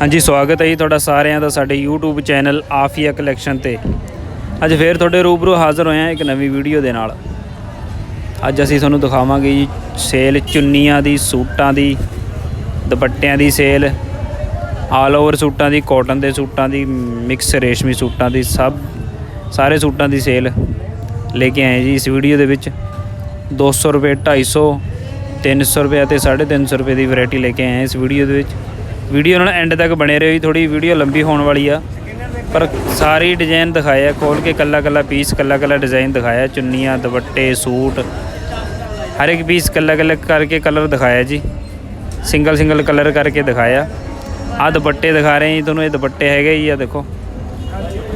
ਹਾਂਜੀ, ਸਵਾਗਤ ਹੈ ਜੀ ਤੁਹਾਡਾ ਸਾਰਿਆਂ ਦਾ ਸਾਡੇ YouTube ਚੈਨਲ ਆਫੀਆ ਕਲੈਕਸ਼ਨ ਤੇ। ਅੱਜ ਫੇਰ ਤੁਹਾਡੇ ਰੂਬਰੂ ਹਾਜ਼ਰ ਹੋਏ ਹਾਂ ਇੱਕ ਨਵੀਂ ਵੀਡੀਓ ਦੇ ਨਾਲ। ਅੱਜ ਅਸੀਂ ਤੁਹਾਨੂੰ ਦਿਖਾਵਾਂਗੇ ਜੀ ਸੇਲ ਚੁੰਨੀਆਂ ਦੀ, ਸੂਟਾਂ ਦੀ, ਦੁਪੱਟਿਆਂ ਦੀ ਸੇਲ ਆਲ ਓਵਰ ਸੂਟਾਂ ਦੀ ਕਾਟਨ ਦੇ ਸੂਟਾਂ ਦੀ ਮਿਕਸ ਰੇਸ਼ਮੀ ਸੂਟਾਂ ਦੀ, ਸਭ, ਸਾਰੇ ਸੂਟਾਂ ਦੀ ਸੇਲ ਲੈ ਕੇ ਆਏ ਜੀ ਇਸ ਵੀਡੀਓ ਦੇ ਵਿੱਚ। 200 ਰੁਪਏ 250 300 ਰੁਪਏ ਅਤੇ 350 ਰੁਪਏ ਦੀ ਵੈਰਾਈਟੀ ਲੈ ਕੇ ਆਏ ਇਸ ਵੀਡੀਓ ਦੇ ਵਿੱਚ। ਵੀਡੀਓ ਨਾਲ ਐਂਡ ਤੱਕ ਬਣੇ ਰਹੋ ਜੀ ਥੋੜੀ ਵੀਡੀਓ ਲੰਬੀ ਹੋਣ ਵਾਲੀ ਆ। ਪਰ ਸਾਰੀ ਡਿਜ਼ਾਈਨ ਦਿਖਾਇਆ ਖੋਲ ਕੇ ਕੱਲਾ ਕੱਲਾ ਪੀਸ ਕੱਲਾ ਕੱਲਾ ਡਿਜ਼ਾਈਨ ਦਿਖਾਇਆ, ਚੁੰਨੀਆਂ, ਦੁਪੱਟੇ, ਸੂਟ, ਹਰ ਇੱਕ ਪੀਸ ਕੱਲਾ ਕੱਲਾ ਕਰਕੇ ਕਲਰ ਦਿਖਾਇਆ ਜੀ। ਸਿੰਗਲ ਸਿੰਗਲ ਕਲਰ ਕਰਕੇ ਦਿਖਾਇਆ। ਆ ਦੁਪੱਟੇ ਦਿਖਾ ਰਹੇ ਜੀ, ਤੁਹਾਨੂੰ ਇਹ ਦੁਪੱਟੇ ਹੈਗੇ ਜੀ ਆ ਦੇਖੋ।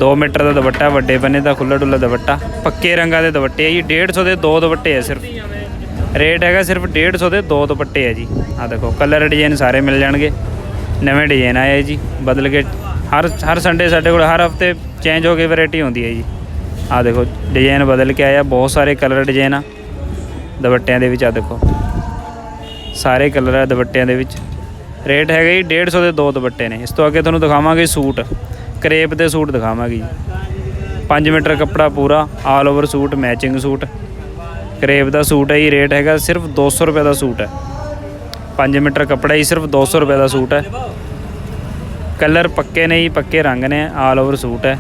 2 ਮੀਟਰ ਦਾ ਦੁਪੱਟਾ, ਵੱਡੇ ਬੰਨੇ ਦਾ ਖੁੱਲਾ ਡੁੱਲਾ ਦੁਪੱਟਾ, ਪੱਕੇ ਰੰਗਾਂ ਦੇ ਦੁਪੱਟੇ ਆ ਜੀ 150 ਦੇ ਦੋ ਦੁਪੱਟੇ ਆ ਸਿਰਫ। ਰੇਟ ਹੈਗਾ ਸਿਰਫ 150 ਦੇ ਦੋ ਦੁਪੱਟੇ ਆ ਜੀ। ਆ ਦੇਖੋ ਕਲਰ ਡਿਜ਼ਾਈਨ ਸਾਰੇ ਮਿਲ ਜਾਣਗੇ। ਨਵੇਂ ਡਿਜ਼ਾਈਨ ਆਏ ਆ ਜੀ, ਬਦਲ ਕੇ ਹਰ ਹਰ ਸੰਡੇ ਸਾਡੇ ਕੋਲ, ਹਰ ਹਫ਼ਤੇ ਚੇਂਜ ਹੋ ਕੇ ਵੈਰਾਈਟੀ ਹੁੰਦੀ ਹੈ ਜੀ। ਆ ਦੇਖੋ ਡਿਜ਼ਾਈਨ ਬਦਲ ਕੇ ਆਇਆ ਬਹੁਤ ਸਾਰੇ ਕਲਰ ਡਿਜ਼ਾਈਨ ਆ। ਦੁਪੱਟਿਆਂ ਦੇ ਵਿੱਚ ਆ ਦੇਖੋ। ਸਾਰੇ ਕਲਰ ਆ ਦੁਪੱਟਿਆਂ ਦੇ ਵਿੱਚ। ਰੇਟ ਹੈਗਾ ਜੀ 150 ਦੇ ਦੋ ਦੁਪੱਟੇ ਨੇ। ਇਸ ਤੋਂ ਅੱਗੇ ਤੁਹਾਨੂੰ ਦਿਖਾਵਾਂਗੇ ਸੂਟ। ਕਰੇਪ ਦੇ ਸੂਟ ਦਿਖਾਵਾਂਗੇ ਜੀ। 5 ਮੀਟਰ ਕੱਪੜਾ ਪੂਰਾ all over suit matching suit. Crepe ਦਾ ਸੂਟ ਹੈ ਜੀ ਰੇਟ ਹੈਗਾ ਸਿਰਫ 200 ਰੁਪਏ ਦਾ ਸੂਟ ਹੈ। 5 ਮੀਟਰ ਕੱਪੜਾ ਹੀ, ਸਿਰਫ 200 ਰੁਪਏ ਦਾ ਸੂਟ ਹੈ। ਕਲਰ ਪੱਕੇ ਨੇ ਜੀ, ਪੱਕੇ ਰੰਗ ਨੇ ਆਲ ਓਵਰ ਸੂਟ ਹੈ।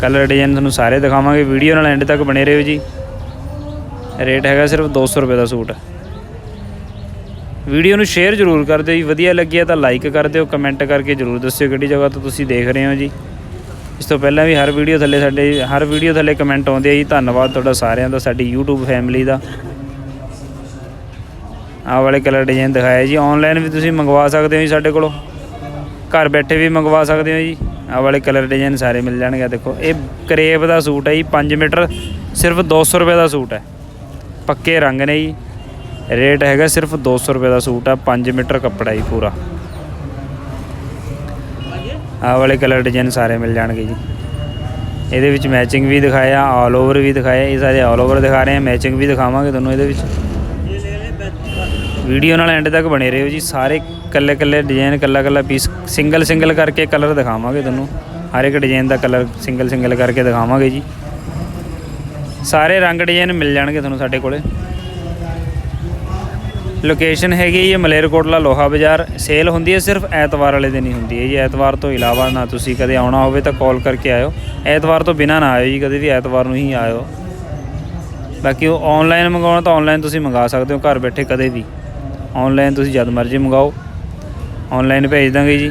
ਕਲਰ ਡਿਜ਼ਾਈਨ ਤੁਹਾਨੂੰ ਸਾਰੇ ਦਿਖਾਵਾਂਗੇ, ਵੀਡੀਓ ਨਾਲ ਐਂਡ ਤੱਕ ਬਣੇ ਰਹੋ ਜੀ। ਰੇਟ ਹੈਗਾ ਸਿਰਫ 200 ਰੁਪਏ ਦਾ ਸੂਟ ਵੀਡੀਓ ਨੂੰ ਸ਼ੇਅਰ ਜ਼ਰੂਰ ਕਰ ਦਿਓ ਜੀ, ਵਧੀਆ ਲੱਗਿਆ ਤਾਂ ਲਾਈਕ ਕਰ ਦਿਓ ਕਮੈਂਟ ਕਰਕੇ ਜ਼ਰੂਰ ਦੱਸਿਓ ਕਿਹੜੀ ਜਗ੍ਹਾ ਤੋਂ ਤੁਸੀਂ ਦੇਖ ਰਹੇ ਹੋ ਜੀ। ਇਸ ਤੋਂ ਪਹਿਲਾਂ ਵੀ ਹਰ ਵੀਡੀਓ ਥੱਲੇ ਸਾਡੇ, ਹਰ ਵੀਡੀਓ ਥੱਲੇ ਕਮੈਂਟ ਆਉਂਦੇ ਆ ਜੀ, ਧੰਨਵਾਦ ਤੁਹਾਡਾ ਸਾਰਿਆਂ ਦਾ, ਸਾਡੀ YouTube ਫੈਮਿਲੀ ਦਾ। ਆਹ ਵਾਲੇ ਕਲਰ ਡਿਜ਼ਾਈਨ ਦਿਖਾਇਆ ਜੀ। ਆਨਲਾਈਨ ਵੀ ਤੁਸੀਂ ਮੰਗਵਾ ਸਕਦੇ ਹੋ ਜੀ ਸਾਡੇ ਕੋਲੋਂ। ਘਰ ਬੈਠੇ ਵੀ ਮੰਗਵਾ ਸਕਦੇ ਹੋ ਜੀ। ਆਹ ਵਾਲੇ ਕਲਰ ਡਿਜ਼ਾਈਨ ਸਾਰੇ ਮਿਲ ਜਾਣਗੇ। ਦੇਖੋ, ਇਹ ਕਰੇਪ ਦਾ ਸੂਟ ਹੈ ਜੀ 5 ਮੀਟਰ, ਸਿਰਫ 200 ਰੁਪਏ ਦਾ ਸੂਟ ਹੈ। ਪੱਕੇ ਰੰਗ ਨੇ ਜੀ। ਰੇਟ ਹੈਗਾ ਸਿਰਫ 200 ਰੁਪਏ ਦਾ ਸੂਟ ਆ 5 ਮੀਟਰ ਕੱਪੜਾ ਜੀ ਪੂਰਾ। ਆਹ ਵਾਲੇ ਕਲਰ ਡਿਜ਼ਾਈਨ ਸਾਰੇ ਮਿਲ ਜਾਣਗੇ ਜੀ। ਇਹਦੇ ਵਿੱਚ ਮੈਚਿੰਗ ਵੀ ਦਿਖਾਇਆ ਆਲ ਓਵਰ ਵੀ ਦਿਖਾਇਆ। ਇਹ ਸਾਰੇ ਆਲ ਓਵਰ ਦਿਖਾ ਰਹੇ ਆ। ਮੈਚਿੰਗ ਵੀ ਦਿਖਾਵਾਂਗੇ ਤੁਹਾਨੂੰ ਇਹਦੇ ਵਿੱਚ। ਵੀਡੀਓ ਨਾਲ ਐਂਡ ਤੱਕ ਬਣੇ ਰਹੋ ਜੀ। ਸਾਰੇ ਕੱਲੇ ਕੱਲੇ ਡਿਜ਼ਾਈਨ ਕੱਲਾ ਕੱਲਾ ਪੀਸ ਸਿੰਗਲ ਸਿੰਗਲ ਕਰਕੇ ਕਲਰ ਦਿਖਾਵਾਂਗੇ ਤੁਹਾਨੂੰ। ਹਰ ਇੱਕ ਡਿਜ਼ਾਈਨ ਦਾ ਕਲਰ ਸਿੰਗਲ ਸਿੰਗਲ ਕਰਕੇ ਦਿਖਾਵਾਂਗੇ ਜੀ। ਸਾਰੇ ਰੰਗ ਡਿਜ਼ਾਈਨ ਮਿਲ ਜਾਣਗੇ ਤੁਹਾਨੂੰ ਸਾਡੇ ਕੋਲੇ। ਲੋਕੇਸ਼ਨ ਹੈਗੀ ਜੀ ਮਲੇਰਕੋਟਲਾ ਲੋਹਾ ਬਾਜ਼ਾਰ। ਸੇਲ ਹੁੰਦੀ ਹੈ ਸਿਰਫ ਐਤਵਾਰ ਵਾਲੇ ਦਿਨ ਹੀ ਹੁੰਦੀ ਹੈ ਜੀ। ਐਤਵਾਰ ਤੋਂ ਇਲਾਵਾ ਨਾ ਤੁਸੀਂ ਕਦੇ ਆਉਣਾ ਹੋਵੇ ਤਾਂ ਕਾਲ ਕਰਕੇ ਆਇਓ। ਐਤਵਾਰ ਤੋਂ ਬਿਨਾ ਨਾ ਆਇਓ ਜੀ, ਕਦੇ ਵੀ ਐਤਵਾਰ ਨੂੰ ਹੀ ਆਇਓ। ਬਾਕੀ ਉਹ ਆਨਲਾਈਨ ਮੰਗਾਉਣਾ ਤਾਂ ਆਨਲਾਈਨ ਤੁਸੀਂ ਮੰਗਾ ਸਕਦੇ ਹੋ, ਘਰ ਬੈਠੇ ਕਦੇ ਵੀ। ਆਨਲਾਈਨ ਤੁਸੀਂ ਜਦ ਮਰਜ਼ੀ ਮੰਗਾਓ। ਆਨਲਾਈਨ ਭੇਜ ਦਾਂਗੇ ਜੀ।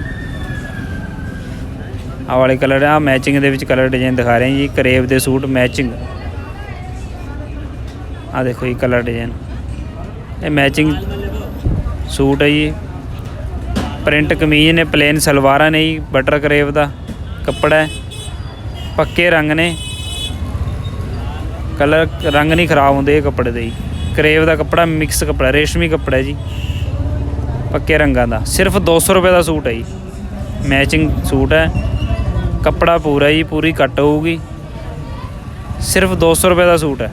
ਆਹ ਵਾਲੇ ਕਲਰ ਆ ਮੈਚਿੰਗ ਦੇ ਵਿੱਚ ਕਲਰ ਡਿਜ਼ਾਈਨ ਦਿਖਾ ਰਹੇ ਹਾਂ ਜੀ। ਕਰੇਬ ਦੇ ਸੂਟ ਮੈਚਿੰਗ ਆ ਦੇਖੋ ਜੀ ਕਲਰ ਡਿਜ਼ਾਈਨ ਇਹ ਮੈਚਿੰਗ ਸੂਟ ਹੈ ਜੀ। ਪ੍ਰਿੰਟ ਕਮੀਜ਼ ਨੇ ਪਲੇਨ ਸਲਵਾਰਾਂ ਨੇ ਜੀ ਬਟਰ ਕਰੇਬ ਦਾ ਕੱਪੜਾ ਹੈ। ਪੱਕੇ ਰੰਗ ਨੇ। ਕਲਰ ਰੰਗ ਨਹੀਂ ਖਰਾਬ ਹੁੰਦੇ ਇਹ ਕੱਪੜੇ ਦੇ ਜੀ। ਕਰੇਵ ਦਾ ਕੱਪੜਾ, ਮਿਕਸ ਕੱਪੜਾ, ਰੇਸ਼ਮੀ ਕੱਪੜਾ ਜੀ। ਪੱਕੇ ਰੰਗਾਂ ਦਾ। ਸਿਰਫ 200 ਰੁਪਏ ਦਾ ਸੂਟ ਹੈ ਜੀ। ਮੈਚਿੰਗ ਸੂਟ ਹੈ। ਕੱਪੜਾ ਪੂਰਾ ਜੀ, ਪੂਰੀ ਕੱਟ ਹੋਊਗੀ। ਸਿਰਫ 200 ਰੁਪਏ ਦਾ ਸੂਟ ਹੈ।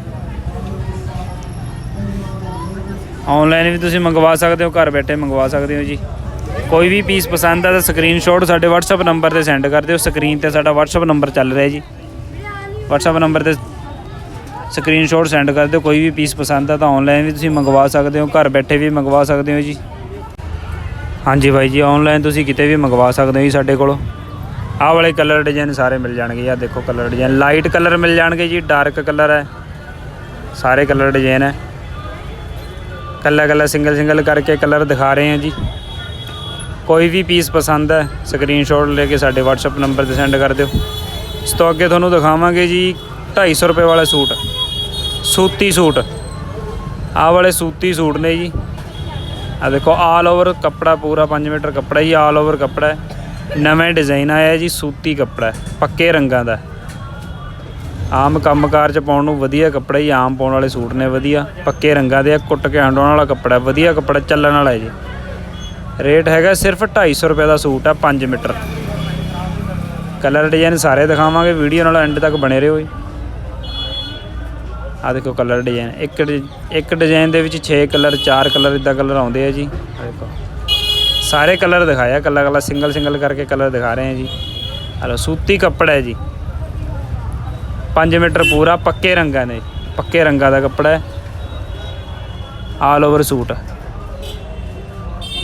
ਆਨਲਾਈਨ ਵੀ ਤੁਸੀਂ ਮੰਗਵਾ ਸਕਦੇ ਹੋ, ਘਰ ਬੈਠੇ ਮੰਗਵਾ ਸਕਦੇ ਹੋ ਜੀ। ਕੋਈ ਵੀ ਪੀਸ ਪਸੰਦ ਆ ਤਾਂ ਸਕਰੀਨਸ਼ਾਟ ਸਾਡੇ WhatsApp ਨੰਬਰ ਤੇ ਸੈਂਡ ਕਰ ਦਿਓ। ਸਕਰੀਨ ਤੇ ਸਾਡਾ WhatsApp ਨੰਬਰ ਚੱਲ ਰਿਹਾ ਜੀ। WhatsApp ਨੰਬਰ ਤੇ ਸਕਰੀਨਸ਼ਾਟ ਸੈਂਡ ਕਰ ਦਿਓ, ਕੋਈ ਵੀ ਪੀਸ ਪਸੰਦ ਆ ਤਾਂ ਆਨਲਾਈਨ ਵੀ ਤੁਸੀਂ ਮੰਗਵਾ ਸਕਦੇ ਹੋ, ਘਰ ਬੈਠੇ ਵੀ ਮੰਗਵਾ ਸਕਦੇ ਹੋ ਜੀ। ਹਾਂਜੀ ਬਾਈ ਜੀ ਆਨਲਾਈਨ ਤੁਸੀਂ ਕਿਤੇ ਵੀ ਮੰਗਵਾ ਸਕਦੇ ਹੋ ਜੀ ਸਾਡੇ ਕੋਲੋਂ। ਆਹ ਵਾਲੇ ਕਲਰ ਡਿਜ਼ਾਈਨ ਸਾਰੇ ਮਿਲ ਜਾਣਗੇ ਆ ਦੇਖੋ ਕਲਰ ਡਿਜ਼ਾਈਨ ਲਾਈਟ ਕਲਰ ਮਿਲ ਜਾਣਗੇ ਜੀ ਡਾਰਕ ਕਲਰ ਹੈ। ਸਾਰੇ ਕਲਰ ਡਿਜ਼ਾਈਨ ਹੈ। ਕੱਲਾ ਕੱਲਾ ਸਿੰਗਲ ਸਿੰਗਲ ਕਰਕੇ ਕਲਰ ਦਿਖਾ ਰਹੇ ਹਾਂ ਜੀ। ਕੋਈ ਵੀ ਪੀਸ ਪਸੰਦ ਹੈ ਸਕਰੀਨਸ਼ਾਟ ਲੈ ਕੇ ਸਾਡੇ WhatsApp ਨੰਬਰ ਤੇ ਸੈਂਡ ਕਰ ਦਿਓ। ਇਸ ਤੋਂ ਅੱਗੇ ਤੁਹਾਨੂੰ ਦਿਖਾਵਾਂਗੇ ਜੀ 250 ਰੁਪਏ ਵਾਲਾ ਸੂਟ। ਸੂਤੀ ਸੂਟ। ਆਹ ਵਾਲੇ ਸੂਤੀ ਸੂਟ ਨੇ ਜੀ। ਆ ਦੇਖੋ ਆਲ ਓਵਰ ਕੱਪੜਾ ਪੂਰਾ 5 ਮੀਟਰ ਕੱਪੜਾ ਜੀ ਆਲ ਓਵਰ ਕੱਪੜਾ ਹੈ। ਨਵੇਂ ਡਿਜ਼ਾਈਨ ਆਇਆ ਜੀ, ਸੂਤੀ ਕੱਪੜਾ ਹੈ, ਪੱਕੇ ਰੰਗਾਂ ਦਾ। ਆਮ ਕੰਮਕਾਰ ਚ ਪਾਉਣ ਨੂੰ ਵਧੀਆ ਕੱਪੜਾ ਹੀ ਆਮ ਪਾਉਣ ਵਾਲੇ ਸੂਟ ਨੇ ਵਧੀਆ, ਪੱਕੇ ਰੰਗਾਂ ਦੇ ਆ, ਕੁੱਟ ਕੇ ਹੰਡਾਉਣ ਵਾਲਾ ਕੱਪੜਾ ਵਧੀਆ ਕੱਪੜਾ ਚੱਲਣ ਵਾਲਾ ਜੀ। ਰੇਟ ਹੈਗਾ ਸਿਰਫ 250 ਰੁਪਏ ਦਾ ਸੂਟ ਆ 5 ਮੀਟਰ। ਕਲਰ ਡਿਜ਼ਾਈਨ ਸਾਰੇ ਦਿਖਾਵਾਂਗੇ, ਵੀਡੀਓ ਨਾਲ ਐਂਡ ਤੱਕ ਬਣੇ ਰਹੋ ਜੀ। ਆ ਦੇਖੋ ਕਲਰ ਡਿਜ਼ਾਈਨ, ਇੱਕ ਡਿ- ਇੱਕ ਡਿਜ਼ਾਈਨ ਦੇ ਵਿੱਚ 6 ਕਲਰ 4 ਕਲਰ ਇਦਾਂ ਕਲਰ ਆਉਂਦੇ ਆ ਜੀ। ਆ ਦੇਖੋ। ਸਾਰੇ ਕਲਰ ਦਿਖਾਇਆ, ਕੱਲਾ ਕੱਲਾ ਸਿੰਗਲ ਸਿੰਗਲ ਕਰਕੇ ਕਲਰ ਦਿਖਾ ਰਹੇ ਹਾਂ ਜੀ। ਹਲੋ ਸੂਤੀ ਕੱਪੜਾ ਹੈ ਜੀ। 5 ਮੀਟਰ ਪੂਰਾ, ਪੱਕੇ ਰੰਗਾਂ ਨੇ ਪੱਕੇ ਰੰਗਾਂ ਦਾ ਕੱਪੜਾ ਹੈ। ਆਲ ਓਵਰ ਸੂਟ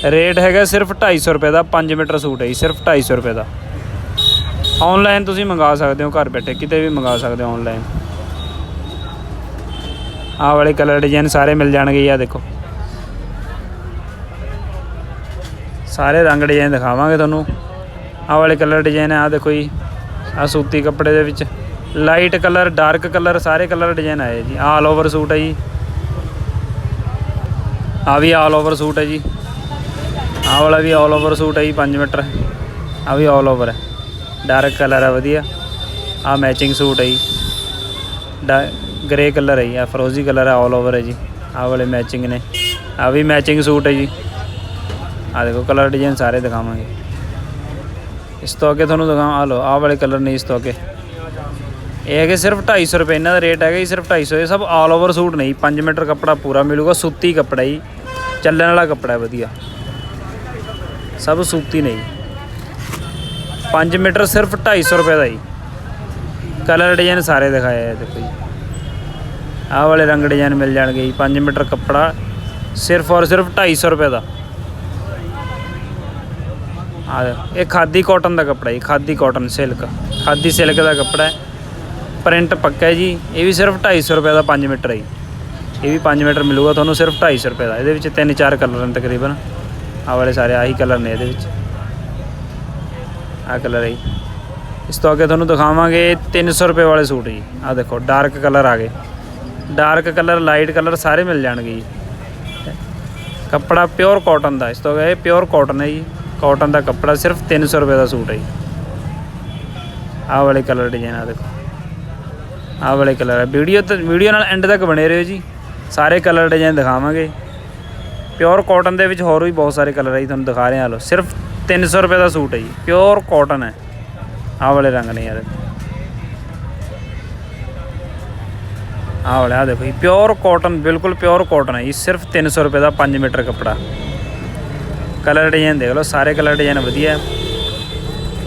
ਰੇਟ ਹੈਗਾ ਸਿਰਫ 250 ਰੁਪਏ ਦਾ 5 ਮੀਟਰ ਸੂਟ ਹੈ ਜੀ, ਸਿਰਫ 250 ਰੁਪਏ ਦਾ। ਆਨਲਾਈਨ ਤੁਸੀਂ ਮੰਗਾ ਸਕਦੇ ਹੋ, ਘਰ ਬੈਠੇ ਕਿਤੇ ਵੀ ਮੰਗਾ ਸਕਦੇ ਹੋ ਆਨਲਾਈਨ ਆਹ ਵਾਲੇ ਕਲਰ ਡਿਜ਼ਾਈਨ ਸਾਰੇ ਮਿਲ ਜਾਣਗੇ ਜੀ, ਆਹ ਦੇਖੋ। ਸਾਰੇ ਰੰਗ ਡਿਜ਼ਾਈਨ ਦਿਖਾਵਾਂਗੇ ਤੁਹਾਨੂੰ। ਆਹ ਵਾਲੇ ਕਲਰ ਡਿਜ਼ਾਈਨ ਆ ਦੇਖੋ ਜੀ, ਆਹ ਸੂਤੀ ਕੱਪੜੇ ਦੇ ਵਿੱਚ। ਲਾਈਟ ਕਲਰ, ਡਾਰਕ ਕਲਰ, ਸਾਰੇ ਕਲਰ ਡਿਜ਼ਾਈਨ ਆਏ ਜੀ। ਆਲ ਓਵਰ ਸੂਟ ਹੈ ਜੀ। ਆ ਵੀ ਆਲ ਓਵਰ ਸੂਟ ਹੈ ਜੀ। ਆਹ ਵਾਲਾ ਵੀ ਆਲ ਓਵਰ ਸੂਟ ਹੈ ਜੀ 5 ਮੀਟਰ। ਆ ਵੀ ਆਲ ਓਵਰ ਹੈ ਡਾਰਕ ਕਲਰ ਹੈ ਵਧੀਆ। ਆ ਮੈਚਿੰਗ ਸੂਟ ਹੈ ਜੀ। ਡਾ ਗ੍ਰੇ ਕਲਰ ਹੈ ਜੀ ਆ ਫਰੋਜ਼ੀ ਕਲਰ ਹੈ ਆਲ ਓਵਰ ਹੈ ਜੀ। ਆਹ ਵਾਲੇ ਮੈਚਿੰਗ ਨੇ। ਆ ਵੀ ਮੈਚਿੰਗ ਸੂਟ ਹੈ ਜੀ। ਆ ਦੇਖੋ ਕਲਰ ਡਿਜ਼ਾਈਨ ਸਾਰੇ ਦਿਖਾਵਾਂਗੇ। ਇਸ ਤੋਂ ਅੱਗੇ ਤੁਹਾਨੂੰ ਦਿਖਾਵਾਂ ਆ ਲਓ, ਆਹ ਵਾਲੇ ਕਲਰ ਨੇ ਇਸ ਤੋਂ ਅੱਗੇ। ਇਹ ਹੈਗੇ ਸਿਰਫ 250 ਰੁਪਏ, ਇਹਨਾਂ ਦਾ ਰੇਟ ਹੈਗਾ ਜੀ ਸਿਰਫ 250 ਇਹ ਸਭ ਆਲ ਓਵਰ ਸੂਟ ਨਹੀਂ 5 ਮੀਟਰ ਕੱਪੜਾ ਪੂਰਾ ਮਿਲੂਗਾ, ਸੂਤੀ ਕੱਪੜਾ ਜੀ, ਚੱਲਣ ਵਾਲਾ ਕੱਪੜਾ ਹੈ, ਵਧੀਆ। ਸਭ ਸੂਤੀ ਨਹੀਂ 5 ਮੀਟਰ ਸਿਰਫ 250 ਰੁਪਏ ਦਾ ਜੀ। ਕਲਰ ਡਿਜ਼ਾਈਨ ਸਾਰੇ ਦਿਖਾਏ ਆ, ਦੇਖੋ ਜੀ। ਆਹ ਵਾਲੇ ਰੰਗ ਡਿਜ਼ਾਈਨ ਮਿਲ ਜਾਣਗੇ ਜੀ 5 ਮੀਟਰ ਕੱਪੜਾ, ਸਿਰਫ ਔਰ ਸਿਰਫ 250 ਰੁਪਏ ਦਾ। ਆ ਇਹ ਖਾਦੀ ਕਾਟਨ ਦਾ ਕੱਪੜਾ ਜੀ, khadi cotton silk khadi silk ਦਾ ਕੱਪੜਾ ਹੈ। ਪ੍ਰਿੰਟ ਪੱਕਾ ਜੀ, ਇਹ ਵੀ ਸਿਰਫ 250 ਰੁਪਏ ਦਾ 5 ਮੀਟਰ ਹੈ ਜੀ। ਇਹ ਵੀ 5 ਮੀਟਰ ਮਿਲੂਗਾ ਤੁਹਾਨੂੰ ਸਿਰਫ 250 ਰੁਪਏ ਦਾ, ਇਹਦੇ ਵਿੱਚ ਤਿੰਨ ਚਾਰ ਕਲਰ ਨੇ ਤਕਰੀਬਨ। ਆਹ ਵਾਲੇ ਸਾਰੇ ਆਹੀ ਕਲਰ ਨੇ ਇਹਦੇ ਵਿੱਚ। ਆਹ ਕਲਰ ਹੈ ਜੀ। ਇਸ ਤੋਂ ਅੱਗੇ ਤੁਹਾਨੂੰ ਦਿਖਾਵਾਂਗੇ 300 ਰੁਪਏ ਵਾਲੇ ਸੂਟ ਜੀ। ਆਹ ਦੇਖੋ ਡਾਰਕ ਕਲਰ ਆ ਗਏ। ਡਾਰਕ ਕਲਰ, ਲਾਈਟ ਕਲਰ ਸਾਰੇ ਮਿਲ ਜਾਣਗੇ ਜੀ। ਕੱਪੜਾ ਪਿਓਰ ਕਾਟਨ ਦਾ, ਇਸ ਤੋਂ ਅੱਗੇ ਇਹ ਪਿਓਰ ਕਾਟਨ ਹੈ ਜੀ। ਕਾਟਨ ਦਾ ਕੱਪੜਾ ਸਿਰਫ 300 ਰੁਪਏ ਦਾ ਸੂਟ ਹੈ ਜੀ। ਆਹ ਵਾਲੇ ਕਲਰ ਡਿਜ਼ਾਈਨ ਆ ਦੇਖੋ। ਆਹ ਵਾਲੇ ਕਲਰ ਹੈ ਵੀਡੀਓ ਤੇ ਵੀਡੀਓ ਨਾਲ ਐਂਡ ਤੱਕ ਬਣੇ ਰਹੋ ਜੀ। ਸਾਰੇ ਕਲਰ ਡਿਜ਼ਾਈਨ ਦਿਖਾਵਾਂਗੇ। ਪਿਓਰ ਕਾਟਨ ਦੇ ਵਿੱਚ ਹੋਰ ਵੀ ਬਹੁਤ ਸਾਰੇ ਕਲਰ ਹੈ ਜੀ, ਤੁਹਾਨੂੰ ਦਿਖਾ ਰਹੇ। ਹਾਂ ਲੋ ਸਿਰਫ 300 ਰੁਪਏ ਦਾ ਸੂਟ ਹੈ ਜੀ। ਪਿਓਰ ਕਾਟਨ ਹੈ। ਆਹ ਵਾਲੇ ਰੰਗ ਨੇ ਯਾਰ। ਆਹ ਵਾਲੇ ਆ ਦੇਖੋ ਜੀ ਪਿਓਰ ਕਾਟਨ ਬਿਲਕੁਲ ਪਿਓਰ ਕਾਟਨ ਹੈ ਜੀ, ਸਿਰਫ 300 ਰੁਪਏ ਦਾ 5 ਮੀਟਰ ਕੱਪੜਾ। ਕਲਰ ਡਿਜ਼ਾਈਨ ਦੇਖ ਲਓ, ਸਾਰੇ ਕਲਰ ਡਿਜ਼ਾਈਨ ਵਧੀਆ।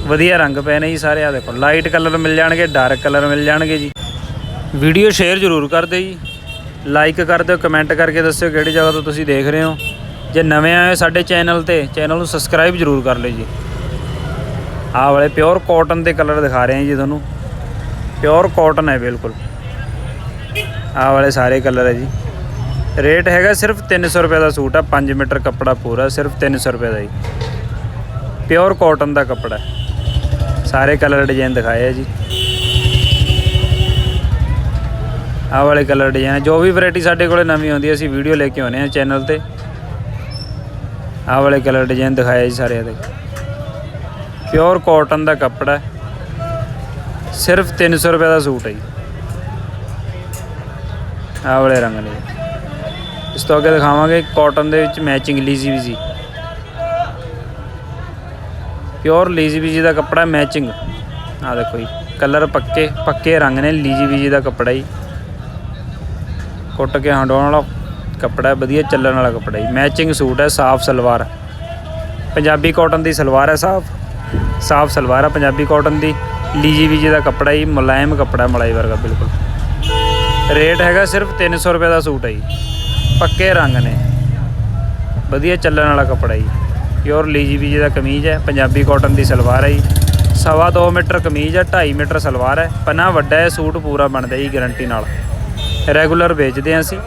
ਵਧੀਆ ਰੰਗ ਪਏ ਨੇ ਜੀ ਸਾਰੇ ਆ ਦੇਖੋ ਲਾਈਟ ਕਲਰ ਮਿਲ ਜਾਣਗੇ ਡਾਰਕ ਕਲਰ ਮਿਲ ਜਾਣਗੇ ਜੀ। ਵੀਡੀਓ ਸ਼ੇਅਰ ਜ਼ਰੂਰ ਕਰ ਦਿਓ ਜੀ। ਲਾਈਕ ਕਰ ਦਿਓ ਕਮੈਂਟ ਕਰਕੇ ਦੱਸਿਓ ਕਿਹੜੀ ਜਗ੍ਹਾ ਤੋਂ ਤੁਸੀਂ ਦੇਖ ਰਹੇ ਹੋ। ਜੇ ਨਵੇਂ ਆਏ ਹੋ ਸਾਡੇ ਚੈਨਲ ਤੇ ਚੈਨਲ ਨੂੰ ਸਬਸਕ੍ਰਾਈਬ ਜ਼ਰੂਰ ਕਰ ਲਿਓ ਜੀ। ਆਹ ਵਾਲੇ ਪਿਓਰ ਕਾਟਨ ਦੇ ਕਲਰ ਦਿਖਾ ਰਹੇ ਹਾਂ ਜੀ ਤੁਹਾਨੂੰ। ਪਿਓਰ ਕਾਟਨ ਹੈ ਬਿਲਕੁਲ। ਆਹ ਵਾਲੇ ਸਾਰੇ ਕਲਰ ਹੈ ਜੀ। ਰੇਟ ਹੈਗਾ ਸਿਰਫ 300 ਰੁਪਏ ਦਾ ਸੂਟ ਆ 5 ਮੀਟਰ ਕੱਪੜਾ ਪੂਰਾ, ਸਿਰਫ 300 ਰੁਪਏ ਦਾ ਜੀ। ਪਿਓਰ ਕਾਟਨ ਦਾ ਕੱਪੜਾ ਸਾਰੇ ਕਲਰ ਡਿਜ਼ਾਈਨ ਦਿਖਾਏ ਆ ਜੀ। ਆਹ ਵਾਲੇ ਕਲਰ ਡਿਜ਼ਾਈਨ ਜੋ ਵੀ ਵੈਰਾਈਟੀ ਸਾਡੇ ਕੋਲੇ ਨਵੀਂ ਆਉਂਦੀ ਹੈ ਅਸੀਂ ਵੀਡੀਓ ਲੈ ਕੇ ਆਉਂਦੇ ਹਾਂ ਚੈਨਲ ਤੇ। ਆਹ ਵਾਲੇ ਕਲਰ ਡਿਜ਼ਾਈਨ ਦਿਖਾਏ ਜੀ ਸਾਰੇ ਦੇ। ਪਿਓਰ ਕਾਟਨ ਦਾ ਕੱਪੜਾ ਹੈ। ਸਿਰਫ 300 ਰੁਪਏ ਦਾ ਸੂਟ ਹੈ ਜੀ। ਆਹ ਵਾਲੇ ਰੰਗ ਨੇ। ਇਸ ਤੋਂ ਅੱਗੇ ਦਿਖਾਵਾਂਗੇ ਕਾਟਨ ਦੇ ਵਿੱਚ ਮੈਚਿੰਗ ਲੀਜ਼ੀ ਵੀ ਪਿਓਰ ਲੀਜ਼ੀ ਬੀਜੀ ਦਾ ਕੱਪੜਾ ਮੈਚਿੰਗ ਆ ਦੇਖੋ ਜੀ ਕਲਰ ਪੱਕੇ ਪੱਕੇ ਰੰਗ ਨੇ ਲੀਜ਼ੀ ਬੀਜੀ ਦਾ ਕੱਪੜਾ ਜੀ। ਕੁੱਟ ਕੇ ਹੰਡਾਉਣ ਵਾਲਾ ਕੱਪੜਾ, ਵਧੀਆ ਚੱਲਣ ਵਾਲਾ ਕੱਪੜਾ ਜੀ। ਮੈਚਿੰਗ ਸੂਟ ਹੈ, ਸਾਫ਼ ਸਲਵਾਰ। ਪੰਜਾਬੀ ਕਾਟਨ ਦੀ ਸਲਵਾਰ ਹੈ ਸਾਫ਼। ਸਾਫ਼ ਸਲਵਾਰ ਹੈ ਪੰਜਾਬੀ ਕਾਟਨ ਦੀ। ਲੀਜੀ ਵੀ ਦਾ ਕੱਪੜਾ ਜੀ, ਮੁਲਾਇਮ ਕੱਪੜਾ ਮਲਾਈ ਵਰਗਾ, ਬਿਲਕੁਲ। ਰੇਟ ਹੈਗਾ ਸਿਰਫ 300 ਰੁਪਏ ਦਾ ਸੂਟ ਹੈ ਜੀ। ਪੱਕੇ ਰੰਗ ਨੇ। ਵਧੀਆ ਚੱਲਣ ਵਾਲਾ ਕੱਪੜਾ ਜੀ। ਪਿਓਰ ਲੀਜੀ ਵੀ ਜੀ ਦਾ ਕਮੀਜ਼ ਹੈ, ਪੰਜਾਬੀ ਕਾਟਨ ਦੀ ਸਲਵਾਰ ਹੈ ਜੀ। ਸਵਾ 2 ਮੀਟਰ ਕਮੀਜ਼ ਹੈ 2.5 ਮੀਟਰ ਸਲਵਾਰ ਹੈ। ਪਨਾ ਵੱਡਾ ਹੈ ਸੂਟ ਪੂਰਾ ਬਣਦਾ ਜੀ ਗਾਰੰਟੀ ਨਾਲ। ਰੈਗੂਲਰ ਵੇਚਦੇ ਹਾਂ ਅਸੀਂ।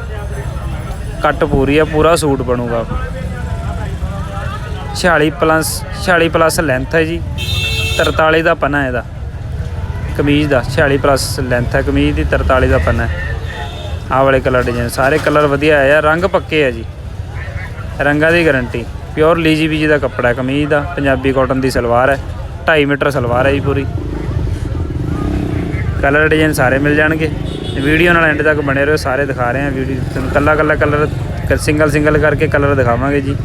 ਕੱਟ ਪੂਰੀ ਹੈ ਪੂਰਾ ਸੂਟ ਬਣੂਗਾ। 46 ਪਲੱਸ 46 ਪਲੱਸ ਲੈਂਥ ਹੈ ਜੀ। 43 ਦਾ ਪਨਾ ਇਹਦਾ। ਕਮੀਜ਼ ਦਾ 46 ਪਲੱਸ ਲੈਂਥ ਹੈ, ਕਮੀਜ਼ ਦੀ 43 ਦਾ ਪੰਨਾ ਹੈ। ਆਹ ਵਾਲੇ ਕਲਰ ਡਿਜ਼ਾਈਨ ਸਾਰੇ ਕਲਰ ਵਧੀਆ ਆਏ ਆ, ਰੰਗ ਪੱਕੇ ਆ ਜੀ। ਰੰਗਾਂ ਦੀ ਗਾਰੰਟੀ ਪਿਓਰ ਲੀਜੀ ਬੀਜੀ ਦਾ ਕੱਪੜਾ ਕਮੀਜ਼ ਦਾ, ਪੰਜਾਬੀ ਕਾਟਨ ਦੀ ਸਲਵਾਰ ਹੈ 2.5 ਮੀਟਰ ਸਲਵਾਰ ਹੈ ਜੀ ਪੂਰੀ। ਕਲਰ ਡਿਜ਼ਾਈਨ ਸਾਰੇ ਮਿਲ ਜਾਣਗੇ। ਵੀਡੀਓ ਨਾਲ ਐਂਡ ਤੱਕ ਬਣੇ ਰਹੋ, ਸਾਰੇ ਦਿਖਾ ਰਹੇ ਹਾਂ ਵੀਡੀਓ। ਤੁਹਾਨੂੰ ਕੱਲਾ ਕੱਲਾ ਕਲਰ ਸਿੰਗਲ ਸਿੰਗਲ ਕਰਕੇ ਕਲਰ ਦਿਖਾਵਾਂਗੇ ਜੀ।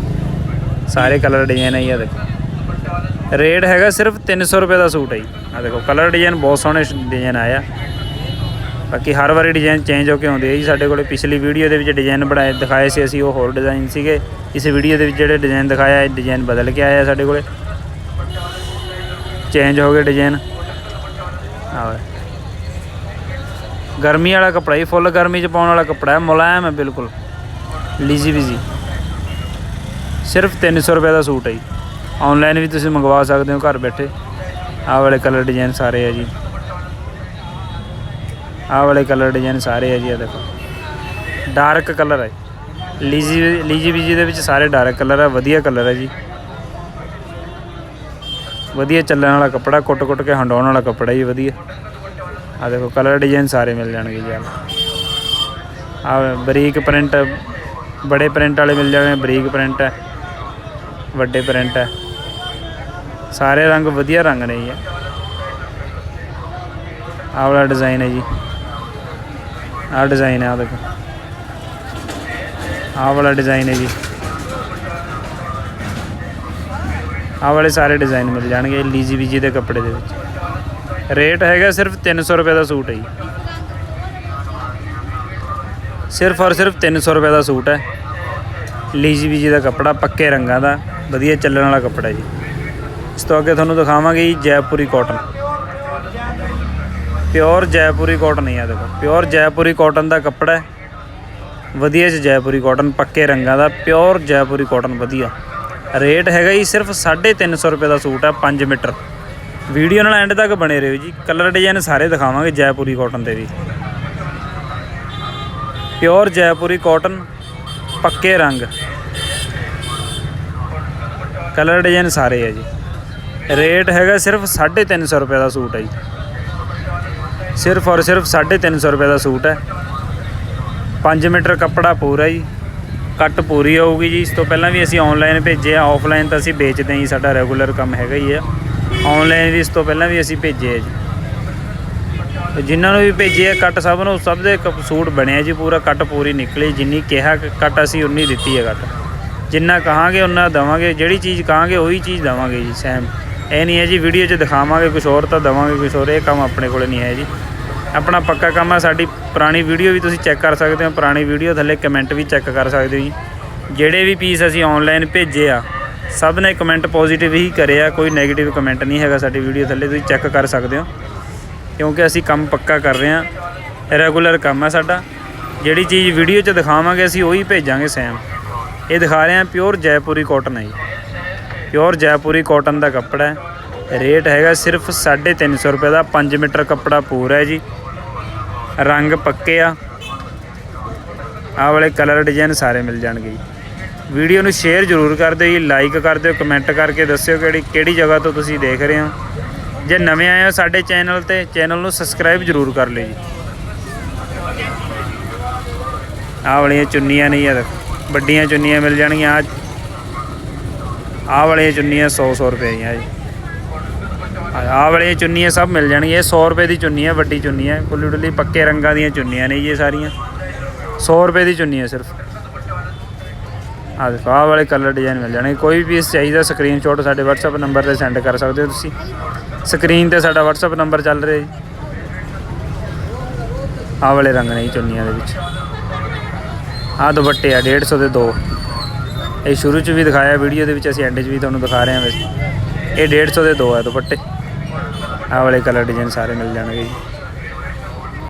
ਸਾਰੇ ਕਲਰ ਡਿਜ਼ਾਈਨ ਹੈ ਜੀ ਆ ਦੇਖੋ। ਰੇਟ ਹੈਗਾ ਸਿਰਫ 300 ਰੁਪਏ ਦਾ ਸੂਟ ਹੈ ਜੀ। ਆ ਦੇਖੋ ਕਲਰ ਡਿਜ਼ਾਈਨ ਬਹੁਤ ਸੋਹਣੇ ਡਿਜ਼ਾਈਨ ਆਇਆ ਬਾਕੀ ਹਰ ਵਾਰੀ ਡਿਜ਼ਾਈਨ ਚੇਂਜ ਹੋ ਕੇ ਆਉਂਦੇ ਆ ਜੀ। ਸਾਡੇ ਕੋਲੇ ਪਿਛਲੀ ਵੀਡੀਓ ਦੇ ਵਿੱਚ ਡਿਜ਼ਾਈਨ ਬਣਾਏ, ਦਿਖਾਏ ਸੀ ਅਸੀਂ, ਉਹ ਹੋਰ ਡਿਜ਼ਾਈਨ ਸੀਗੇ। ਇਸ ਵੀਡੀਓ ਦੇ ਵਿੱਚ ਜਿਹੜੇ ਡਿਜ਼ਾਈਨ ਦਿਖਾਇਆ, ਇਹ ਡਿਜ਼ਾਈਨ ਬਦਲ ਕੇ ਆਇਆ ਸਾਡੇ ਕੋਲੇ। ਚੇਂਜ ਹੋ ਗਏ ਡਿਜ਼ਾਈਨ ਆ ਗਰਮੀ ਵਾਲਾ ਕੱਪੜਾ ਹੀ ਫੁੱਲ ਗਰਮੀ ਚ ਪਾਉਣ ਵਾਲਾ ਕੱਪੜਾ ਹੈ, ਮੁਲਾਇਮ ਹੈ, ਬਿਲਕੁਲ। ਲੀਜ਼ੀ ਵੀਜ਼ੀ ਸਿਰਫ 300 ਰੁਪਏ ਦਾ ਸੂਟ ਹੈ ਜੀ। ਆਨਲਾਈਨ ਵੀ ਤੁਸੀਂ ਮੰਗਵਾ ਸਕਦੇ ਹੋ, ਘਰ ਬੈਠੇ। ਆਹ ਵਾਲੇ ਕਲਰ ਡਿਜ਼ਾਈਨ ਸਾਰੇ ਆ ਜੀ। ਆਹ ਵਾਲੇ ਕਲਰ ਡਿਜ਼ਾਈਨ ਸਾਰੇ ਆ ਜੀ ਆ ਦੇਖੋ। ਡਾਰਕ ਕਲਰ ਹੈ ਲੀਜੀ ਲੀਜੀ ਬੀਜੀ ਦੇ ਵਿੱਚ ਸਾਰੇ ਡਾਰਕ ਕਲਰ ਆ, ਵਧੀਆ ਕਲਰ ਹੈ ਜੀ। ਵਧੀਆ ਚੱਲਣ ਵਾਲਾ ਕੱਪੜਾ, ਕੁੱਟ-ਕੁੱਟ ਕੇ ਹੰਡਾਉਣ ਵਾਲਾ ਕੱਪੜਾ ਜੀ, ਵਧੀਆ। ਆ ਦੇਖੋ ਕਲਰ ਡਿਜ਼ਾਈਨ ਸਾਰੇ ਮਿਲ ਜਾਣਗੇ ਜੀ ਆ ਬਰੀਕ ਪ੍ਰਿੰਟ ਬੜੇ ਪ੍ਰਿੰਟ ਵਾਲੇ ਮਿਲ ਜਾਣਗੇ, ਬਰੀਕ ਪ੍ਰਿੰਟ ਹੈ ਵੱਡੇ ਪ੍ਰਿੰਟ ਹੈ ਸਾਰੇ ਰੰਗ ਵਧੀਆ ਰੰਗ ਨੇ ਜੀ। ਆਹ ਵਾਲਾ ਡਿਜ਼ਾਈਨ ਹੈ ਜੀ। ਆਹ ਡਿਜ਼ਾਈਨ ਹੈ, ਆਹ ਦੇਖੋ। ਆਹ ਵਾਲਾ ਡਿਜ਼ਾਈਨ ਹੈ ਜੀ। ਆਹ ਵਾਲੇ ਸਾਰੇ ਡਿਜ਼ਾਈਨ ਮਿਲ ਜਾਣਗੇ ਲੀਜੀ ਵੀਜੀ ਦੇ ਕੱਪੜੇ ਦੇ ਵਿੱਚ। ਰੇਟ ਹੈਗਾ ਸਿਰਫ 300 ਰੁਪਏ ਦਾ ਸੂਟ ਹੈ ਜੀ। ਸਿਰਫ ਔਰ ਸਿਰਫ 300 ਰੁਪਏ ਦਾ ਸੂਟ ਹੈ। ਲੀਜੀ ਵੀਜੀ ਦਾ ਕੱਪੜਾ, ਪੱਕੇ ਰੰਗਾਂ ਦਾ, ਵਧੀਆ ਚੱਲਣ ਵਾਲਾ ਕੱਪੜਾ ਜੀ। ਇਸ ਤੋਂ ਅੱਗੇ ਤੁਹਾਨੂੰ ਦਿਖਾਵਾਂਗੇ ਜੀ Jaipuri cotton pure Jaipuri cotton ਹੀ ਆ ਦੇਖੋ। ਪਿਓਰ ਜੈਪੁਰੀ ਕਾਟਨ ਦਾ ਕੱਪੜਾ ਹੈ। ਵਧੀਆ ਚ ਜੈਪੁਰੀ ਕਾਟਨ ਪੱਕੇ ਰੰਗਾਂ ਦਾ ਪਿਓਰ ਜੈਪੁਰੀ ਕਾਟਨ ਵਧੀਆ। ਰੇਟ ਹੈਗਾ ਜੀ ਸਿਰਫ 350 ਰੁਪਏ ਦਾ ਸੂਟ ਹੈ 5 ਮੀਟਰ। ਵੀਡੀਓ ਨਾਲ ਐਂਡ ਤੱਕ ਬਣੇ ਰਹੋ ਜੀ। ਕਲਰ ਡਿਜ਼ਾਈਨ ਸਾਰੇ ਦਿਖਾਵਾਂਗੇ ਜੈਪੁਰੀ ਕਾਟਨ ਦੇ ਵੀ। ਪਿਓਰ ਜੈਪੁਰੀ ਕਾਟਨ ਪੱਕੇ ਰੰਗ। ਕਲਰ ਡਿਜ਼ਾਈਨ ਸਾਰੇ ਹੈ ਜੀ। ਰੇਟ ਹੈਗਾ ਸਿਰਫ 350 ਰੁਪਏ ਦਾ ਸੂਟ ਹੈ ਜੀ। ਸਿਰਫ ਔਰ ਸਿਰਫ 350 ਰੁਪਏ ਦਾ ਸੂਟ ਹੈ। 5 ਮੀਟਰ ਕੱਪੜਾ ਪੂਰਾ ਜੀ। ਕੱਟ ਪੂਰੀ ਆਊਗੀ ਜੀ। ਇਸ ਤੋਂ ਪਹਿਲਾਂ ਵੀ ਅਸੀਂ ਆਨਲਾਈਨ ਭੇਜੇ ਆ। ਆਫਲਾਈਨ ਤਾਂ ਅਸੀਂ ਵੇਚਦੇ ਹਾਂ ਜੀ। ਸਾਡਾ ਰੈਗੂਲਰ ਕੰਮ ਹੈਗਾ ਹੀ ਆ ਆਨਲਾਈਨ ਵੀ ਇਸ ਤੋਂ ਪਹਿਲਾਂ ਵੀ ਅਸੀਂ ਭੇਜੇ ਆ ਜੀ। ਤੇ ਜਿਨ੍ਹਾਂ ਨੂੰ ਵੀ ਭੇਜੇ ਆ ਕੱਟ ਸਭ ਨੂੰ, ਸਭ ਦੇ ਕ- ਸੂਟ ਬਣਿਆ ਜੀ। ਪੂਰਾ ਕੱਟ ਪੂਰੀ ਨਿਕਲੀ। ਜਿੰਨੀ ਕਿਹਾ ਕੱਟ ਅਸੀਂ ਉਨੀ ਦਿੱਤੀ ਹੈ ਕੱਟ। ਜਿੰਨਾ ਕਹਾਂਗੇ ਉਹਨਾਂ ਦਵਾਂਗੇ। ਜਿਹੜੀ ਚੀਜ਼ ਕਹਾਂਗੇ, ਉਹੀ ਚੀਜ਼ ਦਵਾਂਗੇ ਜੀ। ਸੈਮ ਇਹ ਨਹੀਂ ਹੈ ਜੀ ਵੀਡੀਓ 'ਚ ਦਿਖਾਵਾਂਗੇ ਕੁਝ ਹੋਰ ਤਾਂ ਦਵਾਂਗੇ ਕੁਝ ਹੋਰ, ਇਹ ਕੰਮ ਆਪਣੇ ਕੋਲੇ ਨਹੀਂ ਹੈ ਜੀ। ਆਪਣਾ ਪੱਕਾ ਕੰਮ ਆ ਸਾਡੀ ਪੁਰਾਣੀ ਵੀਡੀਓ ਵੀ ਤੁਸੀਂ ਚੈੱਕ ਕਰ ਸਕਦੇ ਹੋ, ਪੁਰਾਣੀ ਵੀਡੀਓ ਥੱਲੇ ਕਮੈਂਟ ਵੀ ਚੈੱਕ ਕਰ ਸਕਦੇ ਹੋ ਜੀ। ਜਿਹੜੇ ਵੀ ਪੀਸ ਅਸੀਂ ਆਨਲਾਈਨ ਭੇਜੇ ਆ, ਸਭ ਨੇ ਕਮੈਂਟ ਪੋਜ਼ਿਟਿਵ ਹੀ ਕਰਿਆ ਕੋਈ 네ਗੇਟਿਵ ਕਮੈਂਟ ਨਹੀਂ ਹੈਗਾ ਸਾਡੀ ਵੀਡੀਓ ਥੱਲੇ, ਤੁਸੀਂ ਚੈੱਕ ਕਰ ਸਕਦੇ ਹੋ। ਕਿਉਂਕਿ ਅਸੀਂ ਕੰਮ ਪੱਕਾ ਕਰ ਰਹੇ ਹਾਂ ਰੈਗੂਲਰ ਕੰਮ ਹੈ ਸਾਡਾ। ਜਿਹੜੀ ਚੀਜ਼ ਵੀਡੀਓ 'ਚ ਦਿਖਾਵਾਂਗੇ, ਅਸੀਂ ਉਹੀ ਭੇਜਾਂਗੇ ਸੈਮ ਇਹ ਦਿਖਾ ਰਹੇ ਹਾਂ ਪਿਓਰ ਜੈਪੁਰੀ ਕਾਟਨ ਹੈ ਜੀ। ਪਿਓਰ ਜੈਪੁਰੀ ਕਾਟਨ ਦਾ ਕੱਪੜਾ ਹੈ। ਰੇਟ ਹੈਗਾ ਸਿਰਫ 350 ਰੁਪਏ ਦਾ 5 ਮੀਟਰ ਕੱਪੜਾ ਪੂਰਾ ਹੈ ਜੀ। ਰੰਗ ਪੱਕੇ ਆ। ਆਹ ਵਾਲੇ ਕਲਰ ਡਿਜ਼ਾਈਨ ਸਾਰੇ ਮਿਲ ਜਾਣਗੇ ਜੀ। ਵੀਡੀਓ ਨੂੰ ਸ਼ੇਅਰ ਜ਼ਰੂਰ ਕਰ ਦਿਓ ਜੀ ਲਾਈਕ ਕਰ ਦਿਓ ਕਮੈਂਟ ਕਰਕੇ ਦੱਸਿਓ ਕਿਹੜੀ ਕਿਹੜੀ ਜਗ੍ਹਾ ਤੋਂ ਤੁਸੀਂ ਦੇਖ ਰਹੇ ਹੋ। ਜੇ ਨਵੇਂ ਆਏ ਹੋ ਸਾਡੇ ਚੈਨਲ ਤੇ ਚੈਨਲ ਨੂੰ ਸਬਸਕ੍ਰਾਈਬ ਜ਼ਰੂਰ ਕਰ ਲਿਓ ਜੀ। ਆਹ ਵਾਲੀਆਂ ਚੁੰਨੀਆਂ ਨਹੀਂ ਆ ਵੱਡੀਆਂ ਚੁੰਨੀਆਂ ਮਿਲ ਜਾਣਗੀਆਂ ਆ ਆਹ ਵਾਲੀਆਂ ਚੁੰਨੀਆਂ 100 100 ਰੁਪਏ ਦੀਆਂ ਜੀ। ਆਹ ਵਾਲੀਆਂ ਚੁੰਨੀਆਂ ਸਭ ਮਿਲ ਜਾਣਗੀਆਂ। ਇਹ 100 ਰੁਪਏ ਦੀ ਚੁੰਨੀ ਹੈ ਵੱਡੀ ਚੁੰਨੀ ਹੈ ਕੁੱਲੀ ਡੁੱਲੀ ਪੱਕੇ ਰੰਗਾਂ ਦੀਆਂ ਚੁੰਨੀਆਂ ਨੇ ਜੀ ਇਹ ਸਾਰੀਆਂ। 100 ਰੁਪਏ ਦੀ ਚੁੰਨੀ ਹੈ ਸਿਰਫ। ਆਹ ਦੇਖੋ, ਆਹ ਵਾਲੇ ਕਲਰ ਡਿਜ਼ਾਈਨ ਮਿਲ ਜਾਣਗੇ। ਕੋਈ ਵੀ ਪੀਸ ਚਾਹੀਦਾ ਸਕਰੀਨਸ਼ਾਟ ਸਾਡੇ WhatsApp ਨੰਬਰ ਤੇ ਸੈਂਡ ਕਰ ਸਕਦੇ ਹੋ ਤੁਸੀਂ। ਸਕਰੀਨ ਤੇ ਸਾਡਾ WhatsApp ਨੰਬਰ ਚੱਲ ਰਿਹਾ ਜੀ। ਆਹ ਵਾਲੇ ਰੰਗ ਨੇ ਜੀ ਚੁੰਨੀਆਂ ਦੇ ਵਿੱਚ। ਆਹ ਦੁਪੱਟੇ ਆ 150 ਦੇ ਦੋ। ਇਹ ਸ਼ੁਰੂ ਚ ਵੀ ਦਿਖਾਇਆ, ਵੀਡੀਓ ਦੇ ਵਿੱਚ ਅਸੀਂ ਐਂਡ 'ਚ ਵੀ ਤੁਹਾਨੂੰ ਦਿਖਾ ਰਹੇ ਹਾਂ ਵੈਸੇ। ਇਹ 150 ਦੇ ਦੋ ਆ ਦੁਪੱਟੇ। ਆਹ ਵਾਲੇ ਕਲਰ ਡਿਜ਼ਾਈਨ ਸਾਰੇ ਮਿਲ ਜਾਣਗੇ ਜੀ।